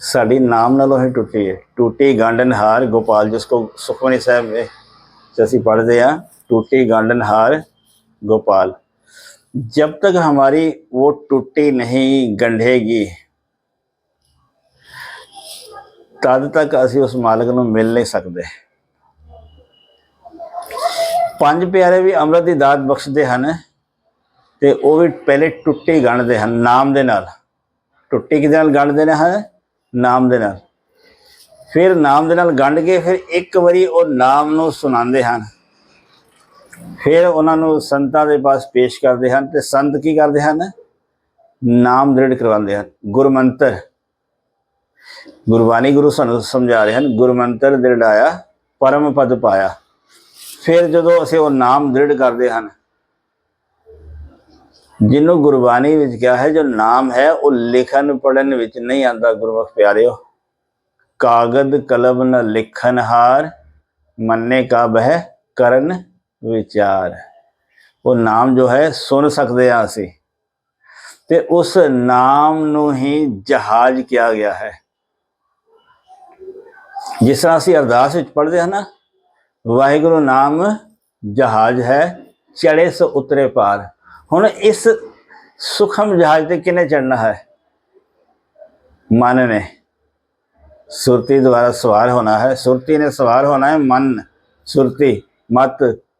ਸਾਡੀ ਨਾਮ ਨਾਲੋਂ ਹੀ ਟੁੱਟੀ ਹੈ। ਟੁੱਟੀ ਗਾਂਡਨ ਹਾਰ ਗੋਪਾਲ, ਜਿਸ ਕੋ ਸੁਖਮਨੀ ਸਾਹਿਬ ਵਿੱਚ ਅਸੀਂ ਪੜ੍ਹਦੇ ਆ ਟੁੱਟੀ ਗਾਂਡਨ ਹਾਰ ਗੋਪਾਲ। जब ਤੱਕ ਹਮਾਰੀ ਉਹ ਟੁੱਟੀ ਨਹੀਂ ਗੰਢੇਗੀ, ਤਦ ਤੱਕ ਅਸੀਂ ਉਸ ਮਾਲਕ ਨੂੰ ਮਿਲ ਨਹੀਂ ਸਕਦੇ। ਪੰਜ ਪਿਆਰੇ ਵੀ ਅੰਮ੍ਰਿਤ ਦੀ ਦਾਤ ਬਖਸ਼ਦੇ ਹਨ ਤੇ ਉਹ ਵੀ ਪਹਿਲੇ ਟੁੱਟੀ ਗੰਢਦੇ ਹਨ, ਨਾਮ ਦੇ ਨਾਲ। ਟੁੱਟੀ ਕਿਹਦੇ ਨਾਲ ਗੰਢਦੇ ਨੇ? ਹਨ ਨਾਮ ਦੇ ਨਾਲ। ਫਿਰ ਨਾਮ ਦੇ ਨਾਲ ਗੰਢ ਕੇ ਫਿਰ ਇੱਕ ਵਾਰੀ ਉਹ ਨਾਮ ਨੂੰ ਸੁਣਾਉਂਦੇ ਹਨ। ਫਿਰ ਉਹਨਾਂ ਨੂੰ ਸੰਤਾਂ ਦੇ ਪਾਸ ਪੇਸ਼ ਕਰਦੇ ਹਨ ਤੇ ਸੰਤ ਕੀ ਕਰਦੇ ਹਨ? ਨਾਮ ਦ੍ਰਿੜ ਕਰਵਾਉਂਦੇ ਹਨ। ਗੁਰਮੰਤਰ। ਗੁਰਬਾਣੀ ਗੁਰੂ ਸਾਨੂੰ ਸਮਝਾ ਰਹੇ ਹਨ, ਗੁਰਮੰਤਰ ਦ੍ਰਿੜਾਇਆ, ਪਰਮ ਪਦ ਪਾਇਆ। ਫਿਰ ਜਦੋਂ ਅਸੀਂ ਉਹ ਨਾਮ ਦ੍ਰਿੜ ਕਰਦੇ ਹਨ ਜਿਹਨੂੰ ਗੁਰਬਾਣੀ ਵਿੱਚ ਕਿਹਾ ਹੈ, ਜੋ ਨਾਮ ਹੈ, ਉਹ ਲਿਖਣ ਪੜਨ ਵਿੱਚ ਨਹੀਂ ਆਂਦਾ ਗੁਰਮੁਖ ਪਿਆਰਿਓ। ਕਾਗਦ, ਕਲਮ ਨ ਲਿਖਨ ਹਾਰ, ਮੰਨੇ ਕਾ ਬਹਿ ਕਰਨ ਵਿਚਾਰ। ਉਹ ਨਾਮ ਜੋ ਹੈ, ਸੁਣ ਸਕਦੇ ਹਾਂ ਅਸੀਂ। ਤੇ ਉਸ ਨਾਮ ਨੂੰ ਹੀ ਜਹਾਜ਼ ਕਿਹਾ ਗਿਆ ਹੈ। ਜਿਸ ਤਰ੍ਹਾਂ ਅਸੀਂ ਅਰਦਾਸ ਵਿੱਚ ਪੜ੍ਹਦੇ ਹਾਂ ਨਾ, ਵਾਹਿਗੁਰੂ ਨਾਮ ਜਹਾਜ਼ ਹੈ ਚੜੇ ਸੋ ਉਤਰੇ ਪਾਰ। ਹੁਣ ਇਸ ਸੁਖਮ ਜਹਾਜ਼ ਤੇ ਕਿਨੇ ਚੜਨਾ ਹੈ? ਮਨ ਨੇ। ਸੁਰਤੀ ਦੁਆਰਾ ਸਵਾਰ ਹੋਣਾ ਹੈ। ਸੁਰਤੀ ਨੇ ਸਵਾਰ ਹੋਣਾ ਹੈ ਮਨ। ਸੁਰਤੀ, ਮਤ,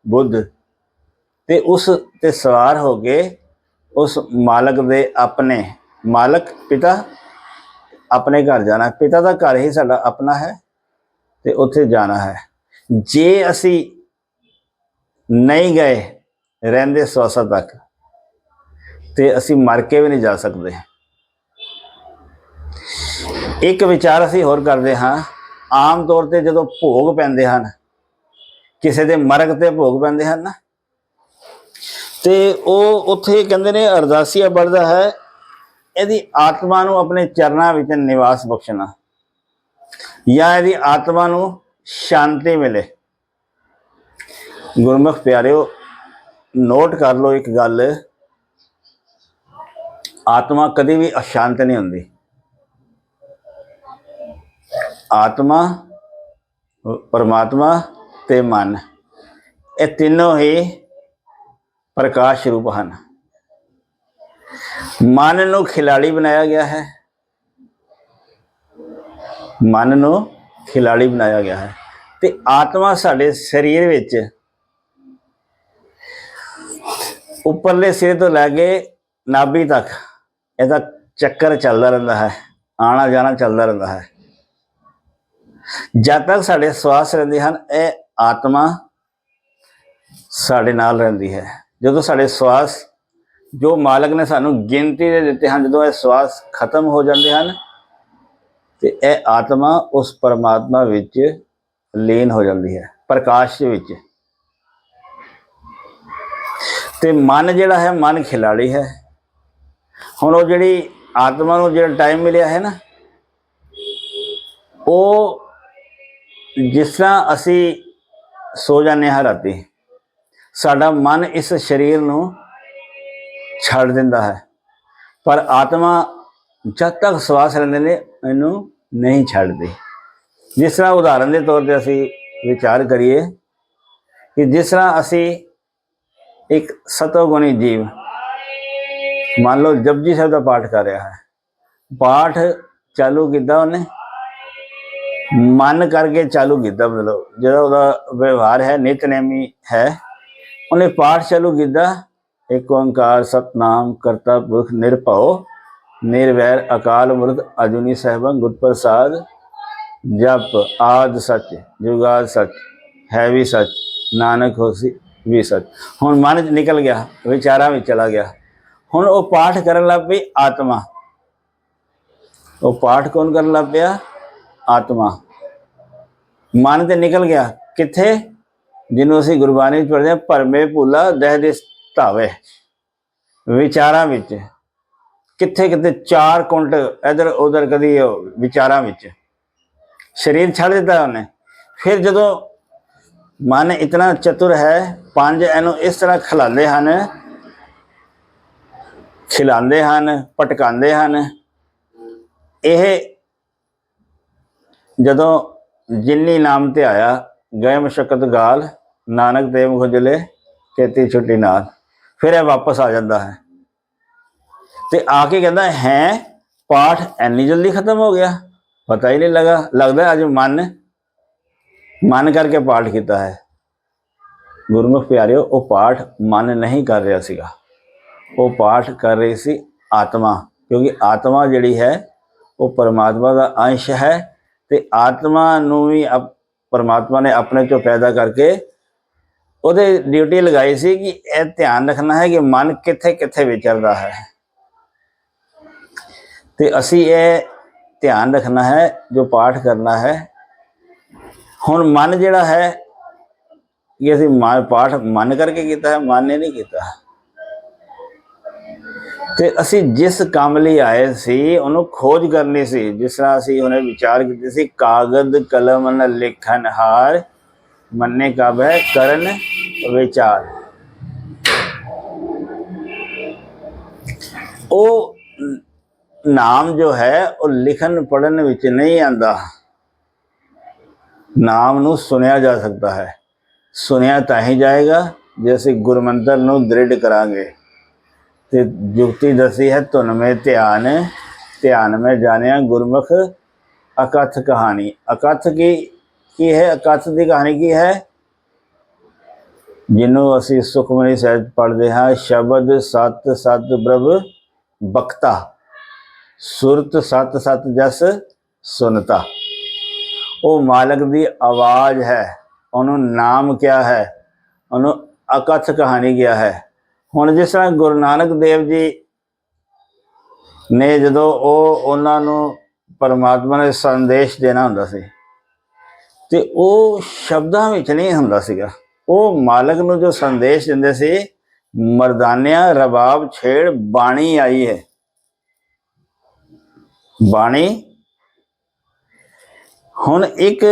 ਬੁੱਧ। ਤੇ ਉਸ ਤੇ ਸਵਾਰ ਹੋ ਕੇ ਉਸ ਮਾਲਕ ਦੇ ਆਪਣੇ, ਮਾਲਕ ਪਿਤਾ ਆਪਣੇ ਘਰ ਜਾਣਾ ਪਿਤਾ ਦਾ ਘਰ ਹੀ ਸਾਡਾ ਆਪਣਾ ਹੈ ਤੇ ਉੱਥੇ ਜਾਣਾ ਹੈ। ਜੇ ਅਸੀਂ ਨਹੀਂ ਗਏ ਰਹਿੰਦੇ ਸਵਾਸਾਂ ਤੱਕ ਤੇ ਅਸੀਂ ਮਰ ਕੇ ਵੀ ਨਹੀਂ ਜਾ ਸਕਦੇ। ਇੱਕ ਵਿਚਾਰ ਅਸੀਂ ਹੋਰ ਕਰਦੇ ਹਾਂ। ਆਮ ਤੌਰ ਤੇ ਜਦੋਂ ਭੋਗ ਪੈਂਦੇ ਹਨ, ਕਿਸੇ ਦੇ ਮਰਗ ਤੇ ਭੋਗ ਪੈਂਦੇ ਹਨ ਨਾ, ਤੇ ਉਹ ਉੱਥੇ ਕਹਿੰਦੇ ਨੇ ਅਰਦਾਸੀਆ ਬੜਦਾ ਹੈ, ਇਹਦੀ ਆਤਮਾ ਨੂੰ ਆਪਣੇ ਚਰਨਾਂ ਵਿੱਚ ਨਿਵਾਸ ਬਖਸ਼ਣਾ, ਜਾਂ ਇਹਦੀ ਆਤਮਾ ਨੂੰ ਸ਼ਾਂਤੀ ਮਿਲੇ। ਗੁਰਮੁਖ ਪਿਆਰਿਓ, ਨੋਟ ਕਰ ਲਓ ਇੱਕ ਗੱਲ। ਆਤਮਾ ਕਦੇ ਵੀ ਅਸ਼ਾਂਤ ਨਹੀਂ ਹੁੰਦੀ। ਆਤਮਾ, ਪਰਮਾਤਮਾ ਤੇ ਮਨ, ਇਹ ਤਿੰਨੋਂ ਹੀ ਪ੍ਰਕਾਸ਼ ਰੂਪ ਹਨ। ਮਨ ਨੂੰ ਖਿਲਾੜੀ ਬਣਾਇਆ ਗਿਆ ਹੈ। ਮਨ ਨੂੰ ਖਿਲਾੜੀ ਬਣਾਇਆ ਗਿਆ ਹੈ। ਤੇ ਆਤਮਾ ਸਾਡੇ ਸਰੀਰ ਵਿੱਚ ਉੱਪਰਲੇ ਸਿਰ ਤੋਂ ਲੈ ਕੇ ਨਾਭੀ ਤੱਕ ਇਹਦਾ ਚੱਕਰ ਚੱਲਦਾ ਰਹਿੰਦਾ ਹੈ, ਆਣਾ ਜਾਣਾ ਚੱਲਦਾ ਰਹਿੰਦਾ ਹੈ। ਜਦ ਤੱਕ ਸਾਡੇ ਸਵਾਸ ਰਹਿੰਦੇ ਹਨ, ਇਹ ਆਤਮਾ ਸਾਡੇ ਨਾਲ ਰਹਿੰਦੀ ਹੈ। ਜਦੋਂ ਸਾਡੇ ਸਵਾਸ, ਜੋ ਮਾਲਕ ਨੇ ਸਾਨੂੰ ਗਿਣਤੀ ਦੇ ਦਿੱਤੇ ਹਨ, ਜਦੋਂ ਇਹ ਸਵਾਸ ਖਤਮ ਹੋ ਜਾਂਦੇ ਹਨ, ਤੇ ਇਹ ਆਤਮਾ ਉਸ ਪਰਮਾਤਮਾ ਵਿੱਚ ਲੀਨ ਹੋ ਜਾਂਦੀ ਹੈ, ਪ੍ਰਕਾਸ਼ ਵਿੱਚ। ਤੇ ਮਨ ਜਿਹੜਾ ਹੈ, ਮਨ ਖਿਲਾੜੀ ਹੈ। ਹੁਣ ਉਹ ਜਿਹੜੀ ਆਤਮਾ ਨੂੰ ਜਿਹੜਾ ਟਾਈਮ ਮਿਲਿਆ ਹੈ ਨਾ, ਉਹ ਜਿਸ ਤਰ੍ਹਾਂ ਅਸੀਂ ਸੋ ਜਾਂਦੇ ਹਾਂ ਰਾਤੀ, ਸਾਡਾ ਮਨ ਇਸ ਸਰੀਰ ਨੂੰ ਛੱਡ ਦਿੰਦਾ ਹੈ। ਪਰ ਆਤਮਾ ਜਦ ਤੱਕ ਸਵਾਸ ਰਹਿੰਦੇ ਨੇ, ਇਹਨੂੰ ਨਹੀਂ ਛੱਡਦੀ। ਜਿਸ ਤਰ੍ਹਾਂ ਉਦਾਹਰਨ ਦੇ ਤੌਰ ਤੇ ਅਸੀਂ ਵਿਚਾਰ ਕਰੀਏ ਕਿ ਜਿਸ ਤਰ੍ਹਾਂ ਅਸੀਂ ਇੱਕ ਸਤੋਗੁਣੀ ਜੀਵ ਮੰਨ ਲਓ ਜਪਜੀ ਸਾਹਿਬ ਦਾ ਪਾਠ ਕਰ ਰਿਹਾ ਹੈ ਪਾਠ ਚਾਲੂ ਕੀਤਾ ਉਹਨੇ ਮਨ ਕਰਕੇ ਚਾਲੂ ਕੀਤਾ ਮਤਲਬ ਜਿਹੜਾ ਉਹਦਾ ਵਿਵਹਾਰ ਹੈ ਨਿਤਨੇਮੀ ਹੈ ਉਹਨੇ ਪਾਠ ਚਾਲੂ ਕੀਤਾ ਇੱਕ ਓੰਕਾਰ ਸਤਨਾਮ ਕਰਤਾ ਪੁਰਖ ਨਿਰਭਉ ਨਿਰਵੈਰ ਅਕਾਲ ਮੂਰਤ ਅਜੂਨੀ ਸਹਿਬੰ ਗੁਰ ਪ੍ਰਸਾਦ ਜਪ ਆਦ ਸੱਚ ਜੁਗਾਦ ਸੱਚ ਹੈ ਵੀ ਸੱਚ ਨਾਨਕ ਹੋਸੀ ਵੀ ਸੱਚ ਹੁਣ ਮਨ ਚ ਨਿਕਲ ਗਿਆ ਵਿਚਾਰਾਂ ਵਿੱਚ ਚਲਾ ਗਿਆ ਹੁਣ ਉਹ ਪਾਠ ਕਰਨ ਲੱਗ ਪਈ ਆਤਮਾ। ਉਹ ਪਾਠ ਕੌਣ ਕਰਨ ਲੱਗ ਪਿਆ? ਆਤਮਾ। ਮਨ ਤੇ ਨਿਕਲ ਗਿਆ। ਕਿੱਥੇ? ਜਿਹਨੂੰ ਅਸੀਂ ਗੁਰਬਾਣੀ ਵਿੱਚ ਪੜ੍ਹਦੇ ਹਾਂ, ਭਰਮੇ ਭੁੱਲਾ ਦਹਿ ਦੇ ਧਾਵੇ। ਵਿਚਾਰਾਂ ਵਿੱਚ। ਕਿੱਥੇ ਕਿਤੇ ਚਾਰ ਕੁੰਟ ਇਧਰ, ਉਧਰ ਕਦੀ ਉਹ ਵਿਚਾਰਾਂ ਵਿੱਚ। ਸਰੀਰ ਛੱਡ ਦਿੱਤਾ ਉਹਨੇ। ਫਿਰ ਜਦੋਂ ਮਨ ਇਤਨਾ ਚਤੁਰ ਹੈ, ਪੰਜ ਇਹਨੂੰ ਇਸ ਤਰ੍ਹਾਂ ਖਿਲਾਉਂਦੇ ਹਨ ਖਿਲਾਉਂਦੇ ਹਨ ਪਟਕਾਉਂਦੇ ਹਨ। ਇਹ ਜਦੋਂ ਜਿੰਨੀ ਨਾਮ ਤੇ ਆਇਆ ਗਏ ਮਸ਼ਕਤ ਗਾਲ, ਨਾਨਕ ਦੇਵ ਖੁਜਲੇ ਖੇਤੀ ਛੁੱਟੀ ਨਾਲ ਫਿਰ ਇਹ ਵਾਪਸ ਆ ਜਾਂਦਾ ਹੈ। ਤੇ ਆ ਕੇ ਕਹਿੰਦਾ, ਹੈ, ਪਾਠ ਐਨੀ ਜਲਦੀ ਖਤਮ ਹੋ ਗਿਆ? ਪਤਾ ਹੀ ਨਹੀਂ ਲਗਾ, ਲੱਗਦਾ ਅੱਜ ਮਨ ਮਨ ਕਰਕੇ ਪਾਠ ਕੀਤਾ ਹੈ। ਗੁਰਮੁਖ ਪਿਆਰਿਓ, ਉਹ ਪਾਠ ਮਨ ਨਹੀਂ ਕਰ ਰਿਹਾ ਸੀਗਾ। ਉਹ ਪਾਠ ਕਰ ਰਹੀ ਸੀ ਆਤਮਾ, ਕਿਉਂਕਿ ਆਤਮਾ ਜਿਹੜੀ ਹੈ, ਉਹ ਪਰਮਾਤਮਾ ਦਾ ਅੰਸ਼ ਹੈ ਤੇ ਆਤਮਾ ਨੂੰ ਵੀ ਅਪ- ਪਰਮਾਤਮਾ ਨੇ ਆਪਣੇ ਚੋਂ ਪੈਦਾ ਕਰਕੇ ਉਹਦੇ ਡਿਊਟੀ ਲਗਾਈ ਸੀ ਕਿ ਇਹ ਧਿਆਨ ਰੱਖਣਾ ਹੈ ਕਿ ਮਨ ਕਿੱਥੇ ਕਿੱਥੇ ਵਿਚਰਦਾ ਹੈ। ਤੇ ਅਸੀਂ ਇਹ ਧਿਆਨ ਰੱਖਣਾ ਹੈ, ਜੋ ਪਾਠ ਕਰਨਾ ਹੈ। ਹੁਣ ਮਨ ਜਿਹੜਾ ਹੈ, ਇਹ ਅਸੀਂ ਮਨ ਪਾਠ ਮਨ ਕਰਕੇ ਕੀਤਾ ਹੈ, ਮਨ ਨੇ ਨਹੀਂ ਕੀਤਾ। ਤੇ ਅਸੀਂ ਜਿਸ ਕੰਮ ਲਈ ਆਏ ਸੀ, ਉਹਨੂੰ ਖੋਜ ਕਰਨੀ ਸੀ। ਜਿਸ ਤਰ੍ਹਾਂ ਅਸੀਂ ਉਹਨੇ ਵਿਚਾਰ ਕੀਤੀ ਸੀ, ਕਾਗਦ, ਕਲਮ ਨ ਲਿਖਨ ਹਾਰ, ਮੰਨੇ ਕਬ ਹੈ, ਕਰਨ ਵਿਚਾਰ। ਉਹ ਨਾਮ ਜੋ ਹੈ, ਉਹ ਲਿਖਣ ਪੜਨ ਵਿੱਚ ਨਹੀਂ ਆਂਦਾ। ਨਾਮ ਨੂੰ ਸੁਣਿਆ ਜਾ ਸਕਦਾ ਹੈ। ਸੁਣਿਆ ਤਾਂ ਹੀ ਜਾਏਗਾ, ਜੇ ਅਸੀਂ ਗੁਰਮੰਤਰ ਨੂੰ ਦ੍ਰਿੜ ਕਰਾਂਗੇ। ਤੇ ਜੁਗਤੀ ਦਸੀ ਹੈ ਧੁਨ ਮੇ ਧਿਆਨ ਧਿਆਨ ਮੇ ਜਾਣਿਆ ਗੁਰਮੁਖ ਅਕਥ ਕਹਾਣੀ। ਅਕਥ ਕੀ ਕੀ ਹੈ? ਅਕਥ ਦੀ ਕਹਾਣੀ ਕੀ ਹੈ? ਜਿਹਨੂੰ ਅਸੀਂ ਸੁਖਮਨੀ ਸਾਹਿਬ ਪੜ੍ਹਦੇ ਹਾਂ, ਸ਼ਬਦ ਸਤ ਸਤ ਬ੍ਰਭ ਬਖਤਾ, ਸੁਰਤ ਸਤ ਸਤ ਜਸ ਸੁਨਤਾ। ਉਹ ਮਾਲਕ ਦੀ ਆਵਾਜ਼ ਹੈ, ਉਹਨੂੰ ਨਾਮ ਕਿਆ ਹੈ? ਉਹਨੂੰ ਅਕਥ ਕਹਾਣੀ ਕਿਹਾ ਹੈ? ਹੁਣ ਜਿਸ ਤਰ੍ਹਾਂ ਗੁਰੂ ਨਾਨਕ ਦੇਵ ਜੀ ਨੇ ਜਦੋਂ ਉਹ ਉਹਨਾਂ ਨੂੰ ਪਰਮਾਤਮਾ ਨੇ ਸੰਦੇਸ਼ ਦੇਣਾ ਹੁੰਦਾ ਸੀ, ਤੇ ਉਹ ਸ਼ਬਦਾਂ ਵਿੱਚ ਨਹੀਂ ਹੁੰਦਾ ਸੀਗਾ। ਉਹ ਮਾਲਕ ਨੂੰ ਜੋ ਸੰਦੇਸ਼ ਦਿੰਦੇ ਸੀ, ਮਰਦਾਨਿਆ ਰਬਾਬ ਛੇੜ ਬਾਣੀ ਆਈ ਹੈ। ਬਾਣੀ ਹੁਣ ਇੱਕ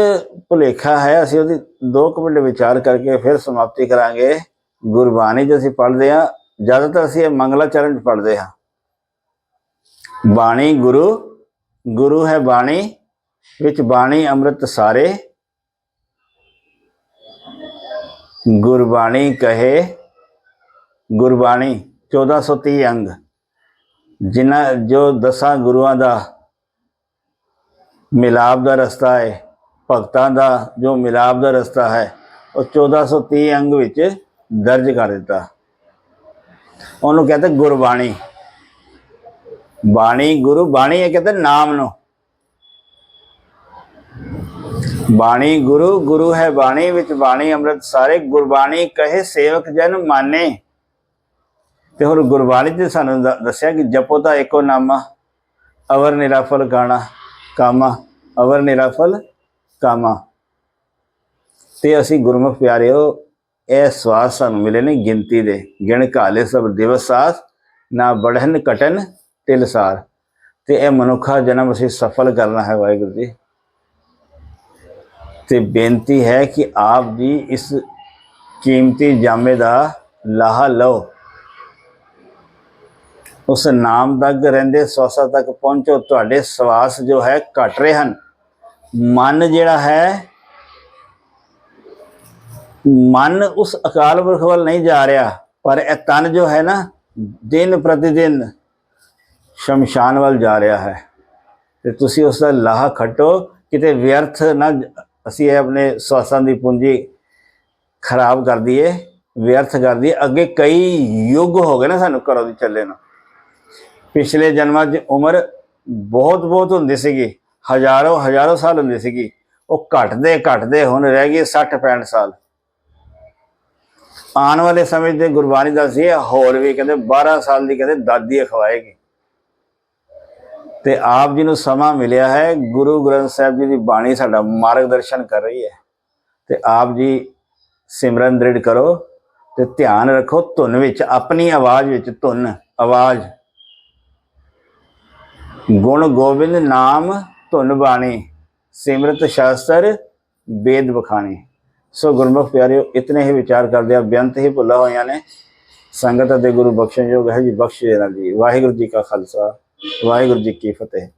ਭੁਲੇਖਾ ਹੈ, ਅਸੀਂ ਉਹਦੀ ਦੋ ਕੁ ਮਿੰਟ ਵਿਚਾਰ ਕਰਕੇ ਫਿਰ ਸਮਾਪਤੀ ਕਰਾਂਗੇ। ਗੁਰਬਾਣੀ ਜੋ ਅਸੀਂ ਪੜ੍ਹਦੇ ਹਾਂ, ਜ਼ਿਆਦਾਤਰ ਅਸੀਂ ਇਹ ਮੰਗਲਾ ਚਰਨ ਚ ਪੜ੍ਹਦੇ ਹਾਂ। ਬਾਣੀ ਗੁਰੂ ਗੁਰੂ ਹੈ ਬਾਣੀ, ਵਿੱਚ ਬਾਣੀ ਅੰਮ੍ਰਿਤ ਸਾਰੇ। ਗੁਰਬਾਣੀ ਕਹੇ, ਗੁਰਬਾਣੀ 1430 ਅੰਗ। ਜਿਨ੍ਹਾਂ ਜੋ ਦਸਾਂ ਗੁਰੂਆਂ ਦਾ ਮਿਲਾਪ ਦਾ ਰਸਤਾ ਹੈ, ਭਗਤਾਂ ਦਾ ਜੋ ਮਿਲਾਪ ਦਾ ਰਸਤਾ ਹੈ, ਉਹ 1430 ਅੰਗ ਵਿੱਚ ਦਰਜ ਕਰ ਦਿੱਤਾ। ਉਹਨੂੰ ਕਹਿੰਦੇ ਗੁਰਬਾਣੀ। ਬਾਣੀ, ਗੁਰੂ ਬਾਣੀ ਇਹ ਕਹਿੰਦੇ ਨਾਮ ਨੂੰ। ਬਾਣੀ ਗੁਰੂ ਗੁਰੂ ਹੈ ਬਾਣੀ, ਵਿੱਚ ਬਾਣੀ ਅੰਮ੍ਰਿਤ ਸਾਰੇ। ਗੁਰਬਾਣੀ ਕਹੇ, ਸੇਵਕ ਜਨ ਮਾਨੇ। ਤੇ ਹੋਰ ਗੁਰਬਾਣੀ ਤੇ ਸਾਨੂੰ ਦੱਸਿਆ ਕਿ ਜਪੋ ਤਾਂ ਇੱਕੋ ਨਾਮਾ ਅਵਰ ਨਿਰਾਫਲ ਗਾਣਾ, ਕਾਮਾ। ਅਵਰ ਨਿਰਾਫਲ ਕਾਮਾ। ਤੇ ਅਸੀਂ ਗੁਰਮੁਖ ਪਿਆਰਿਓ ਇਹ ਸਵਾਸ ਸਾਨੂੰ ਮਿਲੇ ਨੇ ਗਿਣਤੀ ਦੇ। ਗਿਣ ਕਾਲੇ ਸਭ ਦਿਵਸ ਸਾਥ, ਨਾ ਬੜਹਨ ਕਟਨ ਤਿਲਸਾਰ ਤੇ ਇਹ ਮਨੁੱਖਾ ਜਨਮ ਅਸੀਂ ਸਫਲ ਕਰਨਾ ਹੈ ਵਾਹਿਗੁਰੂ ਜੀ। ਤੇ ਬੇਨਤੀ ਹੈ ਕਿ ਆਪ ਜੀ ਇਸ ਕੀਮਤੀ ਜਾਮੇ ਦਾ ਲਾਹਾ ਲਓ। ਉਸ ਨਾਮ ਤੱਕ ਰਹਿੰਦੇ ਸਵਾਸਾਂ ਤੱਕ ਪਹੁੰਚੋ, ਤੁਹਾਡੇ ਸਵਾਸ ਜੋ ਹੈ ਘਟ ਰਹੇ ਹਨ। ਮਨ ਜਿਹੜਾ ਹੈ ਮਨ ਉਸ ਅਕਾਲ ਪੁਰਖ ਵੱਲ ਨਹੀਂ ਜਾ ਰਿਹਾ, ਪਰ ਇਹ ਤਨ ਜੋ ਹੈ ਨਾ, ਦਿਨ ਪ੍ਰਤੀ ਦਿਨ ਸ਼ਮਸ਼ਾਨ ਵੱਲ ਜਾ ਰਿਹਾ ਹੈ। ਤੇ ਤੁਸੀਂ ਉਸ ਦਾ ਲਾਹਾ ਖੱਟੋ, ਕਿਤੇ ਵਿਅਰਥ ਨਾ, ਅਸੀਂ ਇਹ ਆਪਣੇ ਸਵਾਸਾਂ ਦੀ ਪੂੰਜੀ ਖਰਾਬ ਕਰ ਦਈਏ, ਵਿਅਰਥ ਕਰ ਦਈਏ। ਅੱਗੇ ਕਈ ਯੁੱਗ ਹੋ ਗਏ ਨਾ ਸਾਨੂੰ ਘਰੋਂ ਦੀ ਚੱਲੇ ਨੂੰ। ਪਿਛਲੇ ਜਨਮਾਂ 'ਚ ਉਮਰ ਬਹੁਤ ਬਹੁਤ ਹੁੰਦੀ ਸੀਗੀ। ਹਜ਼ਾਰੋਂ ਹਜ਼ਾਰੋਂ ਸਾਲ ਹੁੰਦੀ ਸੀਗੀ। ਉਹ ਘਟਦੇ ਘਟਦੇ, ਹੁਣ ਰਹਿ ਗਏ 60 65 ਸਾਲ। ਆਉਣ ਵਾਲੇ ਸਮੇਂ 'ਚ ਗੁਰਬਾਣੀ ਦੱਸਦੀ ਹੈ ਹੋਰ ਵੀ ਕਹਿੰਦੇ 12 ਸਾਲ ਦੀ ਕਹਿੰਦੇ ਦਾਦੀ ਖਵਾਏਗੀ। ਤੇ ਆਪ ਜੀ ਨੂੰ ਸਮਾਂ ਮਿਲਿਆ ਹੈ, ਗੁਰੂ ਗ੍ਰੰਥ ਸਾਹਿਬ ਜੀ ਦੀ ਬਾਣੀ ਸਾਡਾ ਮਾਰਗਦਰਸ਼ਨ ਕਰ ਰਹੀ ਹੈ। ਤੇ ਆਪ ਜੀ ਸਿਮਰਨ ਦ੍ਰਿੜ ਕਰੋ ਤੇ ਧਿਆਨ ਰੱਖੋ ਧੁਨ ਵਿੱਚ, ਆਪਣੀ ਆਵਾਜ਼ ਵਿੱਚ ਧੁਨ, ਆਵਾਜ਼। ਗੁਣ ਗੋਬਿੰਦ ਨਾਮ ਧੁਨ ਬਾਣੀ, ਸਿਮਰਤ ਸ਼ਾਸਤਰ ਵੇਦ ਬਖਾਣੀ ਸੋ ਗੁਰਮੁਖ ਪਿਆਰਿਓ, ਇਤਨੇ ਹੀ ਵਿਚਾਰ ਕਰਦੇ ਆ, ਬੇਅੰਤ ਹੀ ਭੁੱਲਾ ਹੋਈਆਂ ਨੇ। ਸੰਗਤ ਅਤੇ ਗੁਰੂ ਬਖਸ਼ਣਯੋਗ ਹੈ ਜੀ, ਬਖਸ਼ ਦੇਣਾ ਜੀ। ਵਾਹਿਗੁਰੂ ਜੀ ਕਾ ਖਾਲਸਾ, ਵਾਹਿਗੁਰੂ ਜੀ ਕੀ ਫਤਿਹ।